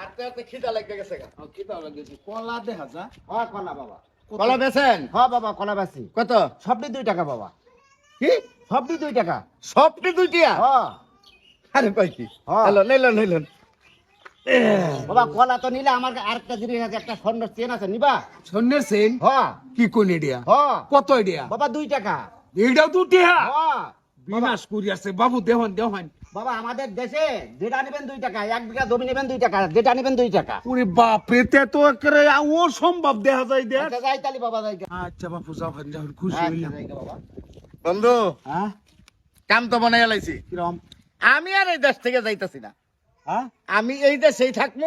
আর তো এত খিদা লাগতে গেছে গা। কি তাও কলা দেখা যা। হ্যাঁ কলা বাবা। কলা বেছেন হ্যাঁ বাবা কলা বেশি কত? সবটি দুই টাকা বাবা। কি? সবটি দুই টাকা। সবটি দুইটিয়া হ্যাঁ। আরে কই কি? হ্যাঁ। হ্যালো নিলন নিলন বাবা কলা তো নিলে আমার আরেকটা জিনিস আছে একটা স্বর্ণ চেন আছে নিবা? হ্যাঁ। কি কোন এডিয়া হ্যাঁ। কত এডিয়া বাবা দুই টাকা। এইটাও দুটি হ্যাঁ হ্যাঁ। বিনাশ করি আছে বাবু দেহন দেহন। বাবা আমাদের দেশে যেটা নেবেন দুই টাকা এক বিঘা জমি নেবেন দুই টাকা যেটা নেবেন দুই টাকা। ওরে বাপ রে তো একেবারে ও দেখা যায় দেখ। আচ্ছা যাই তালি বাবা যাই আচ্ছা বাপু যাও হান যাও খুশি আচ্ছা, হইলাম। বন্ধু হ্যাঁ? কাম তো বানাই লাইছি কিরম? আমি আর এই দেশ থেকে যাইতাছি না। হ্যাঁ? আমি এই দেশেই থাকব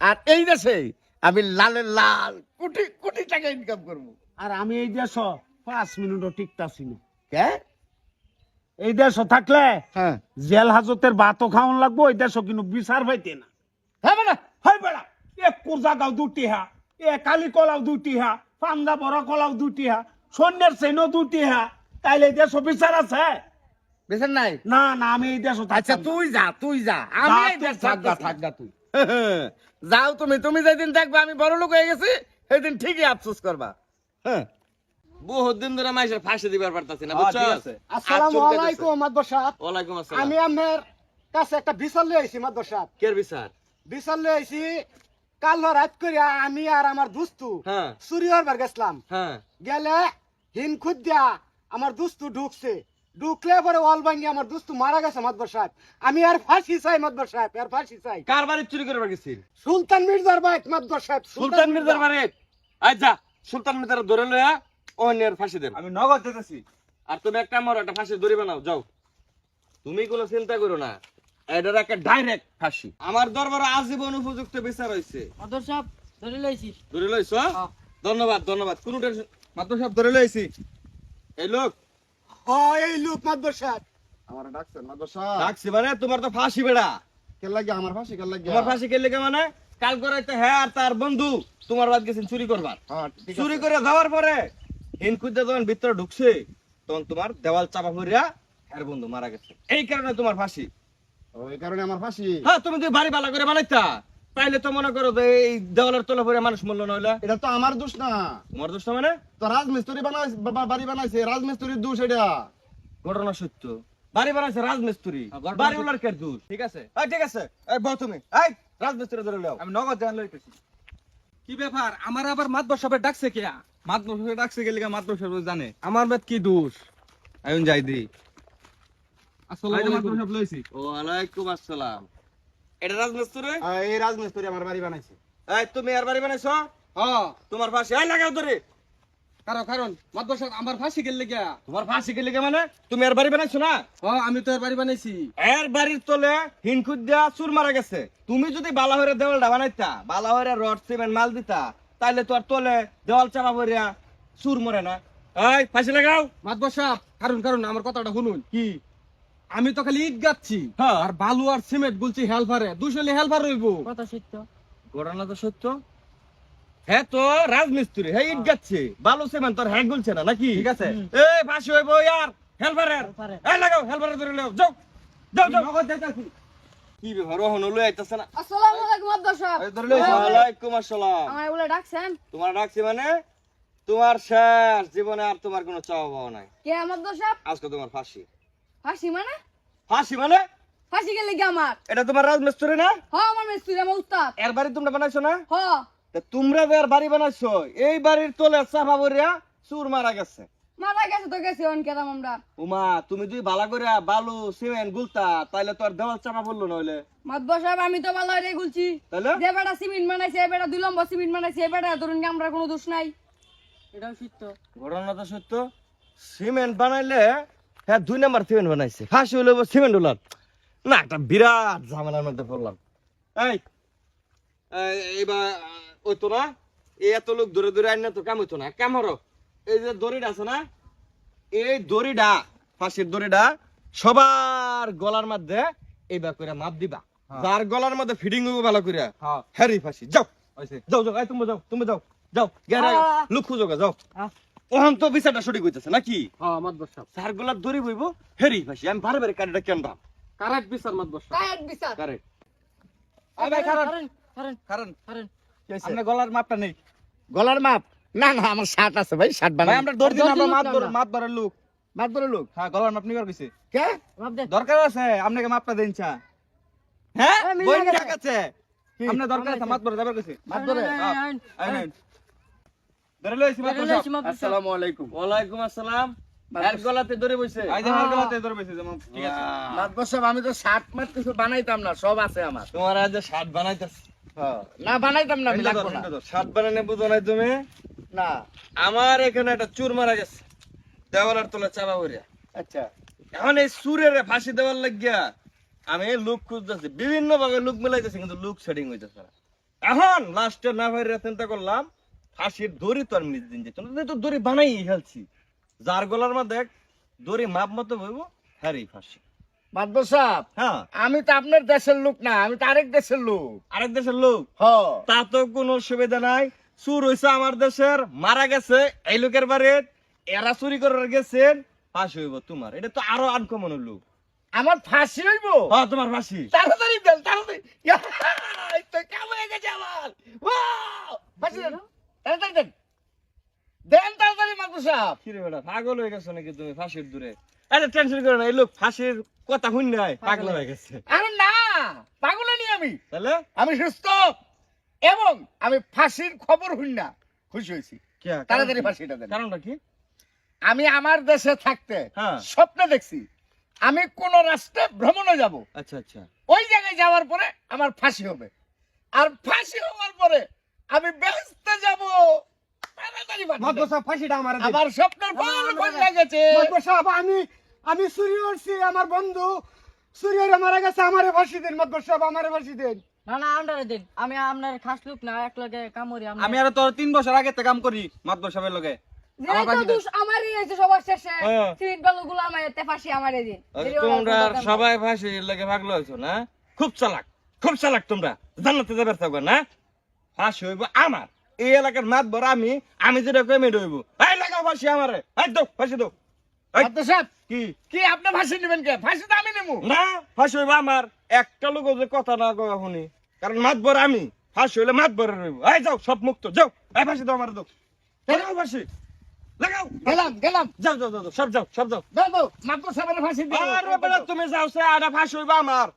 আর এই দেশেই আমি লালে লাল কোটি কোটি টাকা ইনকাম করব আর আমি এই দেশ পাঁচ মিনিটও টিকতাছি না। কে? এই দেশ থাকলে হ্যাঁ। জেল হাজতের ভাতও খাওয়ান লাগবো এই দেশ কিন্তু বিচার পাইতে না। হ্যাঁ বেটা হয় বেড়া এ কুরজা গাও দুটি হা এ কালি কলাও দুটি হা বড় কলাও দুটি হা সেনও দুটি হা তাইলে এই দেশ বিচার আছে? বেছেন নাই? না না আমি এই দেশ আচ্ছা তুই যা তুই যা আমি এই দেশ থাকবা থাকবা তুই। যাও তুমি তুমি যেদিন থাকবা আমি বড় লোক হয়ে গেছি সেদিন ঠিকই আফসোস করবা। হ্যাঁ। বহুত দিন ধরে মাইসের ফাঁসি দিবার পারতাছি না বুঝছ? আসসালামু আলাইকুম মাদবর সাহেব ওয়ালাইকুম আসসালাম। আমি আপনার কাছে একটা বিচার লই আইছি মাদবর সাহেব কের বিচার? বিচার লই আইছি কাল রাত করে আমি আর আমার দুস্তু হ্যাঁ। চুরি হবার গেছিলাম। হ্যাঁ। গেলে হিন খুদ দিয়া আমার দুস্তু ঢুকছে। ঢুকলে পরে ওয়াল ভাঙ্গি আমার দুস্তু মারা গেছে মাদবর সাহেব আমি আর ফাঁসি চাই মাদবর সাহেব আর ফাঁসি চাই। কার বাড়ি চুরি করবার গেছিল সুলতান মির্জার বাইক মাদবর সাহেব সুলতান মির্জার বাড়ি আচ্ছা সুলতান মির্জার ধরে লয়া। অন্যের ফাঁসি দেন। আমি নগদ দিতেছি। আর তুমি একটা আমার একটা ফাঁসি দড়ি বানাও যাও। তুমি কোনো চিন্তা করো না এটার একটা ডাইরেক্ট ফাঁসি। আমার দরবারে আজীবন উপযুক্ত বিচার হয়েছে মাদর সাহেব ধরে লইছি। ধরে লইছ? হ্যাঁ। ধন্যবাদ ধন্যবাদ। কোনো টেনশন মাত্র সব ধরে লইছি। এই লোক। হয় এই লোক মাদবর সাহেব। আমার ডাকছেন মাদ্রাস সাহেব। ডাকছি মানে তোমার তো ফাঁসি বেড়া। কে লাগে? আমার ফাঁসি কে লাগে? আমার ফাঁসি কে লেগে মানে? কাল করে তো হ্যাঁ আর তার বন্ধু তোমার বাদ গেছেন চুরি করবার। হ্যাঁ চুরি করে যাওয়ার পরে হিনকুদ্দা যখন ভিতরে ঢুকছে তখন তোমার দেওয়াল চাপা পড়িয়া এর বন্ধু মারা গেছে। এই কারণে তোমার ফাঁসি। ওই কারণে আমার ফাঁসি? হ্যাঁ তুমি যদি বাড়ি বালা করে বানাইতা তাইলে তো মনে করো এই দেওয়ালের তলে পড়ে মানুষ মূল্য নইলে। এটা তো আমার দোষ না। তোমার দোষ না মানে? তো রাজমিস্ত্রি বানাইছে বা- বাড়ি বানাইছে রাজমিস্ত্রির দোষ এটা। ঘটনা সত্য। বাড়ি বানাইছে রাজমিস্ত্রি। বাড়ি ওলার কে দূর ঠিক আছে। এই ঠিক আছে। এই বল তুমি। এই রাজমিস্ত্রি ধরে লও। আমি নগদ জান লইতেছি। কি ব্যাপার? আমার আবার মাতবর সাহেব ডাকছে কে? মাত্র ডাকছে গেলে মাত্র সব জানে। আমার বেদ কি দোষ? আইন যাই দি আসসালামু আলাইকুম। লইছি ওয়ালাইকুম আসসালাম। এটা রাজমিস্ত্রি? এই রাজমিস্ত্রি আমার বাড়ি বানাইছে। এই তুমি আর বাড়ি বানাইছো? হ্যাঁ। তোমার ফাঁসি এই লাগাও ধরে। কারণ কারণ মাতবর আমার ফাঁসি গেলে কে তোমার ফাঁসি কে লিখে মানে? তুমি আর বাড়ি বানাইছো না? হ্যাঁ আমি তো এর বাড়ি বানাইছি। এর বাড়ির তলে হিনকুদ দিয়া চুর মারা গেছে। তুমি যদি বালাহরে দেওয়ালটা বানাইতা বালাহরে রড সিমেন্ট মাল দিতা তাইলে তো আর তলে দেওয়াল চাপা পড়িয়া চুর মরে না। এই ফাঁসি লাগাও। মাতবর সাহেব কারণ কারণ আমার কথাটা শুনুন। কি? আমি তো খালি ইট গাচ্ছি হ্যাঁ। আর বালু আর সিমেন্ট বলছি হেলপারে দুশলে হেলপার রইবো। কথা সত্য। ঘটনা তো সত্য। হ্যাঁ তো রাজমিস্ত্রি হ্যাঁ ইট গাচ্ছে বালু সিমেন্ট তোর হ্যাঁ গুলছে না নাকি? ঠিক আছে। এই ফাঁসি হইব ইয়ার। হেলপারের হেলপারের। এই লাগাও হেলপারের ধরে লাও যাও। যাও যাও। কি ব্যাপার? ওহন লই আইতাছে না। আসসালামু আলাইকুম মাদর সাহেব ওয়ালাইকুম আসসালাম। আমায় বলে ডাকছেন? তোমার ডাকছি মানে তোমার শেষ জীবনে আর তোমার কোনো চাওয়া পাওয়া নাই। কে মাদর সাহেব আজকে তোমার ফাঁসি। ফাঁসি মানে? ফাঁসি মানে? ফাঁসি গেলে কি আমার? এটা তোমার রাজমিস্ত্রি না? হ আমার মিস্ত্রি আমার উস্তাদ। এর বাড়ি তোমরা বানাইছো না? হ। তোমরা যে এর বাড়ি বানাইছো এই বাড়ির তলে চাপা পড়িয়া চুর মারা গেছে। মারা গেছে তো গেছে অন কেদাম আমরা। উমা তুমি যদি বালা করিয়া বালু সিমেন্ট গুলতা তাইলে তো আর দেওয়াল চাপা পড়ল নইলে। মাদর সাহেব আমি তো ভালো রে গুলছি। তাইলে? যে বেটা সিমেন্ট বানাইছে এ বেটা দুই লম্বা সিমেন্ট বানাইছে এ বেটা ধরুন আমরা কোনো দোষ নাই। এটাও সত্য। ঘটনা তো সত্য। সিমেন্ট বানাইলে হ্যাঁ দুই নাম্বার সিমেন্ট বানাইছে। ফাঁসি হইলে সিমেন্ট হলার না একটা বিরাট ঝামেলার মধ্যে পড়লাম। এই এই- এইবার ওই তো না? এই এত লোক ধরে ধরে আইন তো কাম হইতো না। কাম হরো। এই যে দড়িটা আছে না এই দড়িটা ফাঁসির দড়িটা সবার গলার মধ্যে এইবার করে মাপ দিবা। যার গলার মধ্যে ফিডিং হইব ভালো করে হ্যাঁ। হ্যারি ফাঁসি। যাও। হইছে। যাও যাও এই তুমি যাও তুমি যাও যাও গেরে। লুক খুঁজো গে, যাও। ওহন তো বিচারটা সঠিক হইতেছে নাকি? হ্যাঁ মাতবর সাহেব সার গোলাপ দড়ি বইব হেরি ফাঁসি। আমি বারে বারে কারিটা কেন দাম কারেক্ট বিচার মাতবর সাহেব কায়ের বিচার। কারে আই ভাই খারান কারণ কারণ কারণ আপনি গলার মাপটা নেই। গলার মাপ? না না আমার শার্ট আছে ভাই শার্ট বানাই আমরা দিন আমরা মাত না। মাত লোক। ধরে লোক? হ্যাঁ গলার মাপ নিবার কইছে। কে? দরকার আছে? আপনাকে মাপটা দেন চা। হ্যাঁ? বই। ঠিক আছে? আপনার দরকার আছে মাত যাবার কইছে। মাপ ধরে। আই নাই ধরে লইছি মাত ধরে। আসসালামু আলাইকুম। ওয়ালাইকুম আসসালাম। এক গলাতে ধরে বইছে। আই যে হালকা হাতে ধরে বসে যেমন ঠিক আছে। মাতবর সাহেব আমি তো শার্ট মাত কিছু বানাইতাম না সব আছে আমার। তোমার আজ শার্ট বানাইতেছ না বানাইতাম না আমি লাগবো না। শার্ট বানানে বুঝো নাই তুমি? না। আমার এখানে একটা চুর মারা গেছে। দেওয়ালার তলে চাপা পড়িয়া। আচ্ছা। এখন এই সুরের ফাঁসি দেওয়ার লাগিয়া আমি লুক খুঁজতেছি। বিভিন্ন ভাবে লুক মিলাইতেছি কিন্তু লুক সেটিং হইতেছে না। এখন লাস্টে না ভাই চিন্তা করলাম ফাঁসির দড়ি তো আমি নিজে দিন যেত তো দড়ি বানাই ফেলছি যার গলার মধ্যে দড়ি মাপ মতো হইব হ্যারি ফাঁসি। মাতবর সাহেব হ্যাঁ। আমি তো আপনার দেশের লোক না আমি তো আরেক দেশের লোক। আরেক দেশের লোক? হ। তা তো কোনো সুবিধা নাই। চুর হইছে আমার দেশের মারা গেছে এই লোকের বাড়ি এরা চুরি করে গেছেন ফাঁসি হইব তোমার। এটা তো আরও আনকমন লোক আমার ফাঁসি হইব? হ্যাঁ তোমার ফাঁসি। তাড়াতাড়ি দেন তাড়াতাড়ি। তো কাম হয়ে গেছে আমার! ফাঁসি দেন তাড়াতাড়ি দেন। দেন তাড়াতাড়ি মাতবর সাহেব। কিরে বেটা পাগল হয়ে গেছো নাকি তুমি ফাঁসির দূরে? আরে টেনশন করো না এই লোক ফাঁসির কথা শুন নাই পাগল হয়ে গেছে। আরে না পাগল নি আমি। তাহলে? আমি সুস্থ। এবং আমি ফাঁসির খবর হই না খুশি হয়েছি। তাড়াতাড়ি ফাঁসিটা দেন। কারণটা কি? আমি আমার দেশে থাকতে হ্যাঁ। স্বপ্নে দেখছি আমি কোন রাষ্ট্রে ভ্রমণে যাব। আচ্ছা আচ্ছা। ওই জায়গায় যাওয়ার পরে আমার ফাঁসি হবে। আর ফাঁসি হওয়ার পরে আমি বেহেস্তে যাব। আমার আমার স্বপ্নের ফল গেছে আমি আমি চুরি করছি আমার বন্ধু। চুরি মারা গেছে আমারে ফাঁসি দেন মাদ্রাসা সাহেব আমারে ফাঁসি দেন। না না দেন। আমি আপনার খাস লোক না এক লগে আমি আর তোর তিন বছর আগে থেকে কাম করি লগে। তোমরা সবাই ফাঁসির লাগে হয়েছো না? খুব চালাক খুব চালাক তোমরা। জান্নাতে যাবে থাকবে না? ফাঁসি হইব আমার। এই এলাকার মাত বড় আমি আমি যেটা কই মেয়ে হইব এই লাগাও ফাঁসি আমারে। এই ফাঁসি সাহেব কি? কি আপনি ফাঁসি নেবেন কে? ফাঁসি তো আমি নেব না ফাঁসি হইব আমার। একটা লোক যে কথা না কওয়া শুনি। কারণ আমি। ফাঁসি হইলে রইব এই যাও সব মুক্ত। যাও। এই ফাঁসি দাও আমার দাও। লাগাও ফাঁসি। লাগাও। গেলাম গেলাম। যাও যাও যাও সব যাও সব যাও। দাও সাহেবের ফাঁসি দিও আরে বেটা তুমি যাও সে আটা ফাঁসি হইবা আমার।